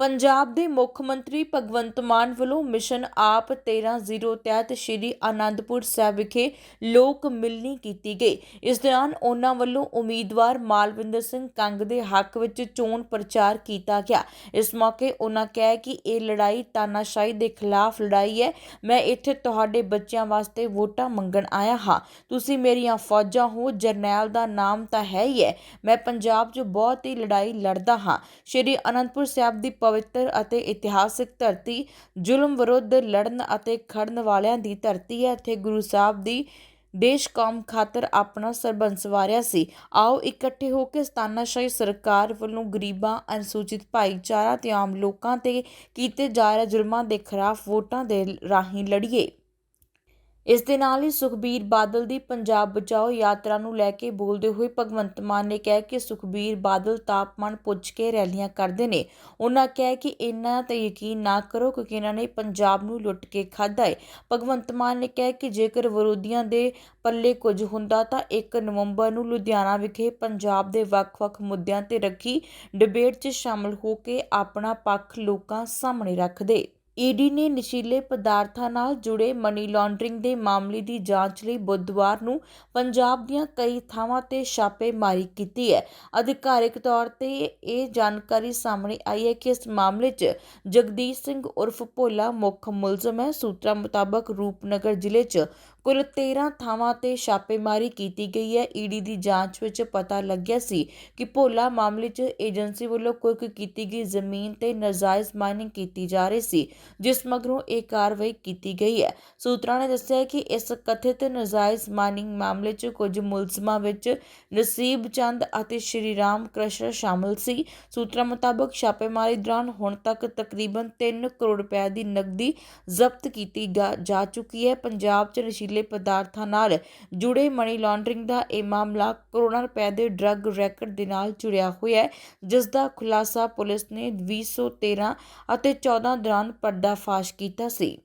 ਪੰਜਾਬ ਦੇ ਮੁੱਖ ਮੰਤਰੀ ਭਗਵੰਤ ਮਾਨ ਵੱਲੋਂ ਮਿਸ਼ਨ ਆਪ 13-0 ਤਹਿਤ ਸ਼੍ਰੀ ਆਨੰਦਪੁਰ ਸਾਹਿਬ ਵਿਖੇ ਲੋਕ ਮਿਲਣੀ ਕੀਤੀ ਗਈ। ਇਸ ਦੌਰਾਨ ਉਹਨਾਂ ਵੱਲੋਂ ਉਮੀਦਵਾਰ ਮਾਲਵਿੰਦਰ ਸਿੰਘ ਕੰਗ ਦੇ ਹੱਕ ਵਿੱਚ ਚੋਣ ਪ੍ਰਚਾਰ ਕੀਤਾ ਗਿਆ। ਇਸ ਮੌਕੇ ਉਹਨਾਂ ਕਿਹਾ ਕਿ ਇਹ ਲੜਾਈ ਤਾਨਾਸ਼ਾਹੀ ਦੇ ਖਿਲਾਫ ਲੜਾਈ ਹੈ। ਮੈਂ ਇੱਥੇ ਤੁਹਾਡੇ ਬੱਚਿਆਂ ਵਾਸਤੇ ਵੋਟਾਂ ਮੰਗਣ ਆਇਆ ਹਾਂ। ਤੁਸੀਂ ਮੇਰੀਆਂ ਫੌਜਾਂ ਹੋ, ਜਰਨੈਲ ਦਾ ਨਾਮ ਤਾਂ ਹੈ ਹੀ ਹੈ। ਮੈਂ ਪੰਜਾਬ 'ਚ ਬਹੁਤ ਹੀ ਲੜਾਈ ਲੜਦਾ ਹਾਂ। ਸ਼੍ਰੀ ਅਨੰਦਪੁਰ ਸਾਹਿਬ ਦੀ ਪਵਿੱਤਰ ਅਤੇ ਇਤਿਹਾਸਕ ਧਰਤੀ ਜ਼ੁਲਮ ਵਿਰੁੱਧ ਲੜਨ ਅਤੇ ਖੜਨ ਵਾਲਿਆਂ ਦੀ ਧਰਤੀ ਹੈ। ਇੱਥੇ ਗੁਰੂ ਸਾਹਿਬ ਦੀ ਦੇਸ਼ ਕੌਮ ਖਾਤਰ ਆਪਣਾ ਸਰਬੰਸ ਵਾਰਿਆ ਸੀ। ਆਓ ਇਕੱਠੇ ਹੋ ਕੇ ਸਤਾਨਾਸ਼ਾਹੀ ਸਰਕਾਰ ਵੱਲੋਂ ਗਰੀਬਾਂ, ਅਨੁਸੂਚਿਤ ਭਾਈਚਾਰਾ ਤੇ ਆਮ ਲੋਕਾਂ ਤੇ ਕੀਤੇ ਜਾ ਰਹੇ ਜ਼ੁਲਮਾਂ ਦੇ ਖਿਲਾਫ ਵੋਟਾਂ ਦੇ ਰਾਹੀਂ ਲੜੀਏ। ਇਸ ਦੇ ਨਾਲ ਹੀ ਸੁਖਬੀਰ ਬਾਦਲ ਦੀ ਪੰਜਾਬ ਬਚਾਓ ਯਾਤਰਾ ਨੂੰ ਲੈ ਕੇ ਬੋਲਦੇ ਹੋਏ ਭਗਵੰਤ ਮਾਨ ਨੇ ਕਿਹਾ ਕਿ ਸੁਖਬੀਰ ਬਾਦਲ ਤਾਪਮਾਨ ਪੁੱਜ ਕੇ ਰੈਲੀਆਂ ਕਰਦੇ ਨੇ। ਉਹਨਾਂ ਕਿਹਾ ਕਿ ਇਹਨਾਂ ਤੇ ਯਕੀਨ ਨਾ ਕਰੋ ਕਿਉਂਕਿ ਇਹਨਾਂ ਨੇ ਪੰਜਾਬ ਨੂੰ ਲੁੱਟ ਕੇ ਖਾਧਾ ਹੈ ਭਗਵੰਤ ਮਾਨ ਨੇ ਕਿਹਾ ਕਿ ਜੇਕਰ ਵਿਰੋਧੀਆਂ ਦੇ ਪੱਲੇ ਕੁਝ ਹੁੰਦਾ ਤਾਂ 1 ਨਵੰਬਰ ਨੂੰ ਲੁਧਿਆਣਾ ਵਿਖੇ ਪੰਜਾਬ ਦੇ ਵੱਖ-ਵੱਖ ਮੁੱਦਿਆਂ ਤੇ ਰੱਖੀ ਡਿਬੇਟ 'ਚ ਸ਼ਾਮਲ ਹੋ ਕੇ ਆਪਣਾ ਪੱਖ ਲੋਕਾਂ ਸਾਹਮਣੇ ਰੱਖਦੇ। ਈਡੀ ਨੇ ਨਸ਼ੀਲੇ ਪਦਾਰਥਾਂ ਨਾਲ ਜੁੜੇ ਮਨੀ ਲਾਂਡਰਿੰਗ ਦੇ ਮਾਮਲੇ ਦੀ ਜਾਂਚ ਲਈ ਬੁੱਧਵਾਰ ਨੂੰ ਪੰਜਾਬ ਦੀਆਂ ਕਈ ਥਾਵਾਂ ਤੇ ਛਾਪੇਮਾਰੀ ਕੀਤੀ ਹੈ। ਅਧਿਕਾਰਿਕ ਤੌਰ ਤੇ ਇਹ ਜਾਣਕਾਰੀ ਸਾਹਮਣੇ ਆਈ ਹੈ ਕਿ ਇਸ ਮਾਮਲੇ 'ਚ ਜਗਦੀਸ਼ ਸਿੰਘ ਉਰਫ ਭੋਲਾ ਮੁੱਖ ਮੁਲਜ਼ਮ ਹੈ। ਸੂਤਰਾਂ ਮੁਤਾਬਕ ਰੂਪਨਗਰ ਜ਼ਿਲ੍ਹੇ 'ਚ ਕੁੱਲ 13 ਥਾਵਾਂ ਤੇ ਛਾਪੇਮਾਰੀ ਕੀਤੀ ਗਈ ਹੈ। ਈਡੀ ਦੀ ਜਾਂਚ ਵਿੱਚ ਪਤਾ ਲੱਗਿਆ ਸੀ ਕਿ ਭੋਲਾ ਮਾਮਲੇ 'ਚ ਏਜੰਸੀ ਵੱਲੋਂ ਕੁਰਕ ਕੀਤੀ ਗਈ ਜ਼ਮੀਨ ਤੇ ਨਜਾਇਜ਼ ਮਾਈਨਿੰਗ ਕੀਤੀ ਜਾ ਰਹੀ ਸੀ, ਜਿਸ ਮਗਰੋਂ ਇਹ ਕਾਰਵਾਈ ਕੀਤੀ ਗਈ ਹੈ। ਸੂਤਰਾਂ ਨੇ ਦੱਸਿਆ ਕਿ ਇਸ ਕਥਿਤ ਨਜਾਇਜ਼ ਮਾਈਨਿੰਗ ਮਾਮਲੇ 'ਚ ਕੁਝ ਮੁਲਜ਼ਮਾਂ ਵਿੱਚ ਨਸੀਬ ਚੰਦ ਅਤੇ ਸ਼੍ਰੀ ਰਾਮ ਕ੍ਰਿਸ਼ਨ ਸ਼ਾਮਲ ਸੀ। ਸੂਤਰਾਂ ਮੁਤਾਬਕ ਛਾਪੇਮਾਰੀ ਦੌਰਾਨ ਹੁਣ ਤੱਕ ਤਕਰੀਬਨ 3 ਕਰੋੜ ਰੁਪਏ ਦੀ ਨਕਦੀ ਜ਼ਬਤ ਕੀਤੀ ਜਾ ਚੁੱਕੀ ਹੈ। ਪੰਜਾਬ 'ਚ ਨਸ਼ੀਲੇ ਪਦਾਰਥਾਂ ਨਾਲ ਜੁੜੇ ਮਨੀ ਲਾਂਡਰਿੰਗ ਦਾ ਇਹ ਮਾਮਲਾ ਕਰੋੜਾਂ ਰੁਪਏ ਦੇ ਡਰੱਗ ਰੈਕਟ ਦੇ ਨਾਲ ਜੁੜਿਆ ਹੋਇਆ ਹੈ ਜਿਸ ਦਾ ਖੁਲਾਸਾ ਪੁਲਿਸ ਨੇ 2013 ਅਤੇ 14 ਦੌਰਾਨ ਪਰਦਾਫਾਸ਼ ਕੀਤਾ ਸੀ।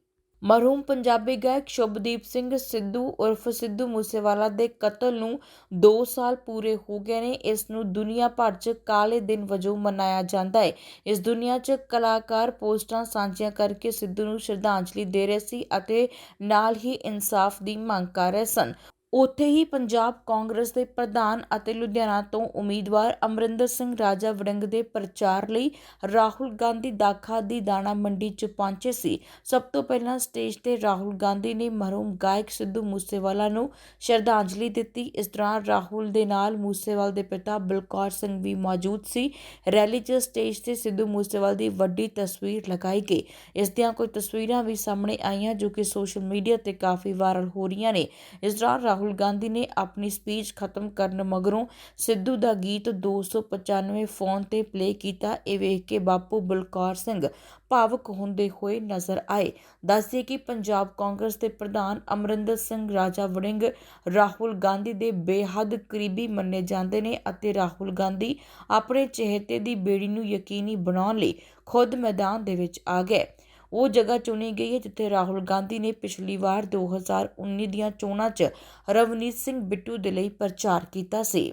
ਮਰਹੂਮ ਪੰਜਾਬੀ ਗਾਇਕ ਸ਼ੁਭਦੀਪ ਸਿੰਘ ਸਿੱਧੂ ਉਰਫ ਸਿੱਧੂ ਮੂਸੇਵਾਲਾ ਦੇ ਕਤਲ ਨੂੰ 2 ਸਾਲ ਪੂਰੇ ਹੋ ਗਏ ਨੇ। ਇਸ ਨੂੰ ਦੁਨੀਆ ਭਰ 'ਚ ਕਾਲੇ ਦਿਨ ਵਜੋਂ ਮਨਾਇਆ ਜਾਂਦਾ ਹੈ। ਇਸ ਦੁਨੀਆ 'ਚ ਕਲਾਕਾਰ ਪੋਸਟਾਂ ਸਾਂਝੀਆਂ ਕਰਕੇ ਸਿੱਧੂ ਨੂੰ ਸ਼ਰਧਾਂਜਲੀ ਦੇ ਰਹੇ ਸੀ ਅਤੇ ਨਾਲ ਹੀ ਇਨਸਾਫ ਦੀ ਮੰਗ ਕਰ ਰਹੇ ਸਨ। ਉੱਥੇ ਹੀ ਪੰਜਾਬ ਕਾਂਗਰਸ ਦੇ ਪ੍ਰਧਾਨ ਅਤੇ ਲੁਧਿਆਣਾ ਤੋਂ ਉਮੀਦਵਾਰ ਅਮਰਿੰਦਰ ਸਿੰਘ ਰਾਜਾ ਵੜਿੰਗ ਦੇ ਪ੍ਰਚਾਰ ਲਈ ਰਾਹੁਲ ਗਾਂਧੀ ਦਾਖਾ ਦੀ ਦਾਣਾ ਮੰਡੀ 'ਚ ਪਹੁੰਚੇ ਸੀ। ਸਭ ਤੋਂ ਪਹਿਲਾਂ ਸਟੇਜ ਤੇ ਰਾਹੁਲ ਗਾਂਧੀ ਨੇ ਮਰਹੂਮ ਗਾਇਕ ਸਿੱਧੂ ਮੂਸੇਵਾਲਾ ਨੂੰ ਸ਼ਰਧਾਂਜਲੀ ਦਿੱਤੀ। ਇਸ ਦੌਰਾਨ ਰਾਹੁਲ ਦੇ ਨਾਲ ਮੂਸੇਵਾਲ ਦੇ ਪਿਤਾ ਬਲਕੌਰ ਸਿੰਘ ਵੀ ਮੌਜੂਦ ਸੀ। ਰੈਲੀ 'ਚ ਸਟੇਜ ਤੇ ਸਿੱਧੂ ਮੂਸੇਵਾਲ ਦੀ ਵੱਡੀ ਤਸਵੀਰ ਲਗਾਈ ਗਈ। ਇਸ ਦੀਆਂ ਕੁਝ ਤਸਵੀਰਾਂ ਵੀ ਸਾਹਮਣੇ ਆਈਆਂ ਜੋ ਕਿ ਸੋਸ਼ਲ ਮੀਡੀਆ ਤੇ ਕਾਫੀ ਵਾਇਰਲ ਹੋ ਰਹੀਆਂ ਨੇ। ਇਸ ਦੌਰਾਨ ਰਾਹੁਲ ਰਾਹੁਲ ਗਾਂਧੀ ਨੇ ਆਪਣੀ ਸਪੀਚ ਖਤਮ ਕਰਨ ਮਗਰੋਂ ਸਿੱਧੂ ਦਾ ਗੀਤ 295 ਫੋਨ ਤੇ ਪਲੇ ਕੀਤਾ। ਇਹ ਵੇਖ ਕੇ ਬਾਪੂ ਬਲਕੌਰ ਸਿੰਘ ਭਾਵਕ ਹੁੰਦੇ ਹੋਏ ਨਜ਼ਰ ਆਏ। ਦੱਸਦੇ ਕਿ ਪੰਜਾਬ ਕਾਂਗਰਸ ਦੇ ਪ੍ਰਧਾਨ ਅਮਰਿੰਦਰ ਸਿੰਘ, ਰਾਜਾ ਵੜਿੰਗ, ਰਾਹੁਲ ਗਾਂਧੀ ਦੇ ਬੇਹੱਦ ਕਰੀਬੀ ਮੰਨੇ ਜਾਂਦੇ ਨੇ ਅਤੇ ਰਾਹੁਲ ਗਾਂਧੀ ਆਪਣੇ ਚਿਹਤੇ ਦੀ ਬੇੜੀ ਨੂੰ ਯਕੀਨੀ ਬਣਾਉਣ ਲਈ ਖੁਦ ਮੈਦਾਨ ਦੇ ਵਿੱਚ ਆ ਗਏ। ਉਹ ਜਗ੍ਹਾ ਚੁਣੀ ਗਈ ਹੈ ਜਿੱਥੇ ਰਾਹੁਲ ਗਾਂਧੀ ਨੇ ਪਿਛਲੀ ਵਾਰ 2019 ਦੀਆਂ ਚੋਣਾਂ 'ਚ ਰਵਨੀਤ ਸਿੰਘ ਬਿੱਟੂ ਦੇ ਲਈ ਪ੍ਰਚਾਰ ਕੀਤਾ ਸੀ।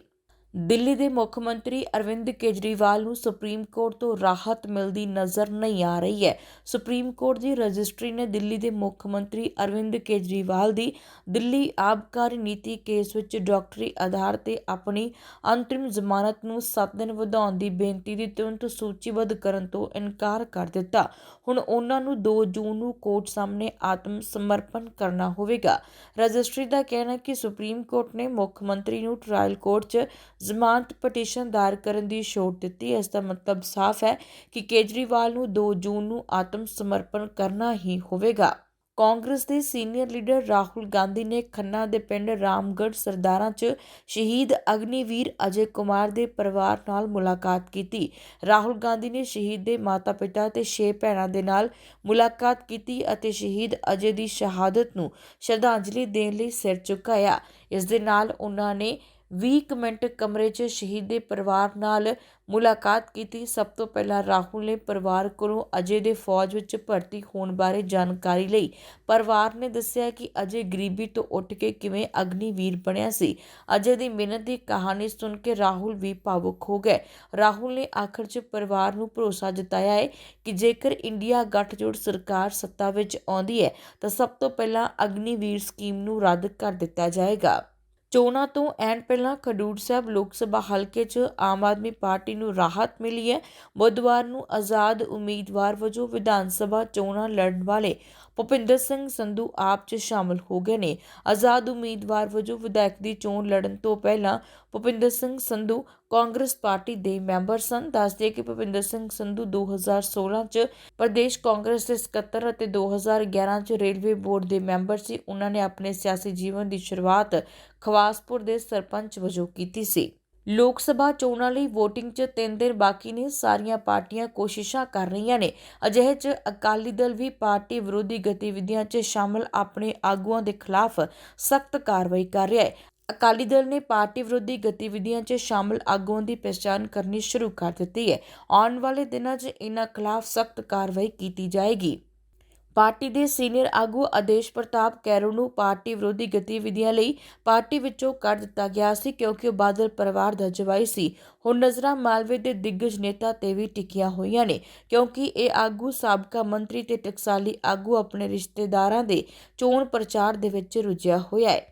ਦਿੱਲੀ ਦੇ ਮੁੱਖ ਮੰਤਰੀ ਅਰਵਿੰਦ ਕੇਜਰੀਵਾਲ ਨੂੰ ਸੁਪਰੀਮ ਕੋਰਟ ਤੋਂ ਰਾਹਤ ਮਿਲਦੀ ਨਜ਼ਰ ਨਹੀਂ ਆ ਰਹੀ ਹੈ। ਸੁਪਰੀਮ ਕੋਰਟ ਦੀ ਰਜਿਸਟਰੀ ਨੇ ਦਿੱਲੀ ਦੇ ਮੁੱਖ ਮੰਤਰੀ ਅਰਵਿੰਦ ਕੇਜਰੀਵਾਲ ਦੀ ਦਿੱਲੀ ਆਬਕਾਰੀ ਨੀਤੀ ਕੇਸ ਵਿੱਚ ਡਾਕਟਰੀ ਆਧਾਰ ਤੇ ਆਪਣੀ ਅੰਤਰਿਮ ਜ਼ਮਾਨਤ ਨੂੰ 7 ਦਿਨ ਵਧਾਉਣ ਦੀ ਬੇਨਤੀ ਦੀ ਤੁਰੰਤ ਸੂਚੀਬੱਧ ਕਰਨ ਤੋਂ ਇਨਕਾਰ ਕਰ ਦਿੱਤਾ। ਹੁਣ ਉਹਨਾਂ ਨੂੰ 2 ਜੂਨ ਨੂੰ ਕੋਰਟ ਸਾਹਮਣੇ ਆਤਮ ਸਮਰਪਣ ਕਰਨਾ ਹੋਵੇਗਾ। ਰਜਿਸਟਰੀ ਦਾ ਕਹਿਣਾ ਹੈ ਕਿ ਸੁਪਰੀਮ ਕੋਰਟ ਨੇ ਮੁੱਖ ਮੰਤਰੀ ਨੂੰ ਟ੍ਰਾਇਲ ਕੋਰਟ 'ਚ ਜ਼ਮਾਨਤ ਪਟੀਸ਼ਨ ਦਾਇਰ ਕਰਨ ਦੀ ਛੋਟ ਦਿੱਤੀ। ਇਸ ਦਾ ਮਤਲਬ ਸਾਫ਼ ਹੈ ਕਿ ਕੇਜਰੀਵਾਲ ਨੂੰ 2 ਜੂਨ ਨੂੰ ਆਤਮ ਸਮਰਪਣ ਕਰਨਾ ਹੀ ਹੋਵੇਗਾ। ਕਾਂਗਰਸ ਦੇ ਸੀਨੀਅਰ ਲੀਡਰ ਰਾਹੁਲ ਗਾਂਧੀ ਨੇ ਖੰਨਾ ਦੇ ਪਿੰਡ ਰਾਮਗੜ੍ਹ ਸਰਦਾਰਾਂ 'ਚ ਸ਼ਹੀਦ ਅਗਨੀਵੀਰ ਅਜੇ ਕੁਮਾਰ ਦੇ ਪਰਿਵਾਰ ਨਾਲ ਮੁਲਾਕਾਤ ਕੀਤੀ। ਰਾਹੁਲ ਗਾਂਧੀ ਨੇ ਸ਼ਹੀਦ ਦੇ ਮਾਤਾ-ਪਿਤਾ ਤੇ ਛੇ ਭੈਣਾਂ ਦੇ ਨਾਲ ਮੁਲਾਕਾਤ ਕੀਤੀ ਅਤੇ ਸ਼ਹੀਦ ਅਜੇ ਦੀ ਸ਼ਹਾਦਤ ਨੂੰ ਸ਼ਰਧਾਂਜਲੀ ਦੇਣ ਲਈ ਸਿਰ ਝੁਕਾਇਆ। ਇਸ ਦੇ ਨਾਲ ਉਹਨਾਂ ਨੇ 20 ਕੁ ਮਿੰਟ ਕਮਰੇ 'ਚ ਸ਼ਹੀਦ ਦੇ ਪਰਿਵਾਰ ਨਾਲ ਮੁਲਾਕਾਤ ਕੀਤੀ। ਸਭ ਤੋਂ ਪਹਿਲਾਂ ਰਾਹੁਲ ਨੇ ਪਰਿਵਾਰ ਕੋਲੋਂ ਅਜੇ ਦੇ ਫੌਜ ਵਿੱਚ ਭਰਤੀ ਹੋਣ ਬਾਰੇ ਜਾਣਕਾਰੀ ਲਈ। ਪਰਿਵਾਰ ਨੇ ਦੱਸਿਆ ਕਿ ਅਜੇ ਗਰੀਬੀ ਤੋਂ ਉੱਠ ਕੇ ਕਿਵੇਂ ਅਗਨੀਵੀਰ ਬਣਿਆ ਸੀ। ਅਜੇ ਦੀ ਮਿਹਨਤ ਦੀ ਕਹਾਣੀ ਸੁਣ ਕੇ ਰਾਹੁਲ ਵੀ ਭਾਵੁਕ ਹੋ ਗਏ। ਰਾਹੁਲ ਨੇ ਆਖਰ 'ਚ ਪਰਿਵਾਰ ਨੂੰ ਭਰੋਸਾ ਜਤਾਇਆ ਹੈ ਕਿ ਜੇਕਰ ਇੰਡੀਆ ਗੱਠਜੋੜ ਸਰਕਾਰ ਸੱਤਾ ਵਿੱਚ ਆਉਂਦੀ ਹੈ ਤਾਂ ਸਭ ਤੋਂ ਪਹਿਲਾਂ ਅਗਨੀਵੀਰ ਸਕੀਮ ਨੂੰ ਰੱਦ ਕਰ ਦਿੱਤਾ ਜਾਏਗਾ। ਚੋਣਾਂ ਤੋਂ ਐਨ ਪਹਿਲਾਂ ਖਡੂਰ ਸਾਹਿਬ ਲੋਕ ਸਭਾ ਹਲਕੇ 'ਚ ਆਮ ਆਦਮੀ ਪਾਰਟੀ ਨੂੰ ਰਾਹਤ ਮਿਲੀ ਹੈ। ਬੁੱਧਵਾਰ ਨੂੰ ਆਜ਼ਾਦ ਉਮੀਦਵਾਰ ਵਜੋਂ ਵਿਧਾਨ ਸਭਾ ਚੋਣਾਂ ਲੜਨ ਵਾਲੇ ਭੁਪਿੰਦਰ ਸਿੰਘ ਸੰਧੂ ਆਪ 'ਚ ਸ਼ਾਮਲ ਹੋ ਗਏ ਨੇ। ਆਜ਼ਾਦ ਉਮੀਦਵਾਰ ਵਜੋਂ ਵਿਧਾਇਕ ਦੀ ਚੋਣ ਲੜਨ ਤੋਂ ਪਹਿਲਾਂ ਭੁਪਿੰਦਰ ਸਿੰਘ ਸੰਧੂ ਕਾਂਗਰਸ ਪਾਰਟੀ ਦੇ ਮੈਂਬਰ ਸਨ। ਦੱਸਦੇ ਕਿ ਭੁਪਿੰਦਰ ਸਿੰਘ ਸੰਧੂ 2016 ਚ ਪ੍ਰਦੇਸ਼ ਕਾਂਗਰਸ ਦੇ ਸਕੱਤਰ ਅਤੇ 2011 ਚ ਰੇਲਵੇ ਬੋਰਡ ਦੇ ਮੈਂਬਰ ਸੀ। ਉਹਨਾਂ ਨੇ ਆਪਣੇ ਸਿਆਸੀ ਜੀਵਨ ਦੀ ਸ਼ੁਰੂਆਤ ਖਵਾਸਪੁਰ ਦੇ ਸਰਪੰਚ ਵਜੋਂ ਕੀਤੀ ਸੀ। ਲੋਕ ਸਭਾ ਚੋਣਾਂ ਲਈ VOTING 'ਚ 3 ਦਿਨ ਬਾਕੀ ਨੇ। ਸਾਰੀਆਂ ਪਾਰਟੀਆਂ ਕੋਸ਼ਿਸ਼ਾਂ ਕਰ ਰਹੀਆਂ ਨੇ। ਅਜਿਹੇ 'ਚ ਅਕਾਲੀ ਦਲ ਵੀ ਪਾਰਟੀ ਵਿਰੋਧੀ ਗਤੀਵਿਧੀਆਂ 'ਚ ਸ਼ਾਮਲ ਆਪਣੇ ਆਗੂਆਂ ਦੇ ਖਿਲਾਫ ਸਖਤ ਕਾਰਵਾਈ ਕਰ ਰਿਹਾ ਹੈ। ਅਕਾਲੀ ਦਲ ਨੇ ਪਾਰਟੀ ਵਿਰੋਧੀ ਗਤੀਵਿਧੀਆਂ 'ਚ ਸ਼ਾਮਲ ਆਗੂਆਂ ਦੀ ਪਛਾਣ ਕਰਨੀ ਸ਼ੁਰੂ ਕਰ ਦਿੱਤੀ ਹੈ। ਆਉਣ ਵਾਲੇ ਦਿਨਾਂ 'ਚ ਇਹਨਾਂ ਖਿਲਾਫ ਸਖਤ ਕਾਰਵਾਈ ਕੀਤੀ ਜਾਏਗੀ। ਪਾਰਟੀ ਦੇ ਸੀਨੀਅਰ ਆਗੂ ਆਦੇਸ਼ ਪ੍ਰਤਾਪ ਕੈਰੋ ਨੂੰ ਪਾਰਟੀ ਵਿਰੋਧੀ ਗਤੀਵਿਧੀਆਂ ਲਈ ਪਾਰਟੀ ਵਿੱਚੋਂ ਕੱਢ ਦਿੱਤਾ ਗਿਆ ਸੀ ਕਿਉਂਕਿ ਉਹ ਬਾਦਲ ਪਰਿਵਾਰ ਦਾ ਜਵਾਈ ਸੀ। ਹੁਣ ਨਜ਼ਰਾਂ ਮਾਲਵੇ ਦੇ ਦਿੱਗਜ ਨੇਤਾ ਤੇ ਵੀ ਟਿਕੀਆਂ ਹੋਈਆਂ ਨੇ ਕਿਉਂਕਿ ਇਹ ਆਗੂ ਸਾਬਕਾ ਮੰਤਰੀ ਤੇ ਟਕਸਾਲੀ ਆਗੂ ਆਪਣੇ ਰਿਸ਼ਤੇਦਾਰਾਂ ਦੇ ਚੋਣ ਪ੍ਰਚਾਰ ਦੇ ਵਿੱਚ ਰੁੱਝਿਆ ਹੋਇਆ ਹੈ।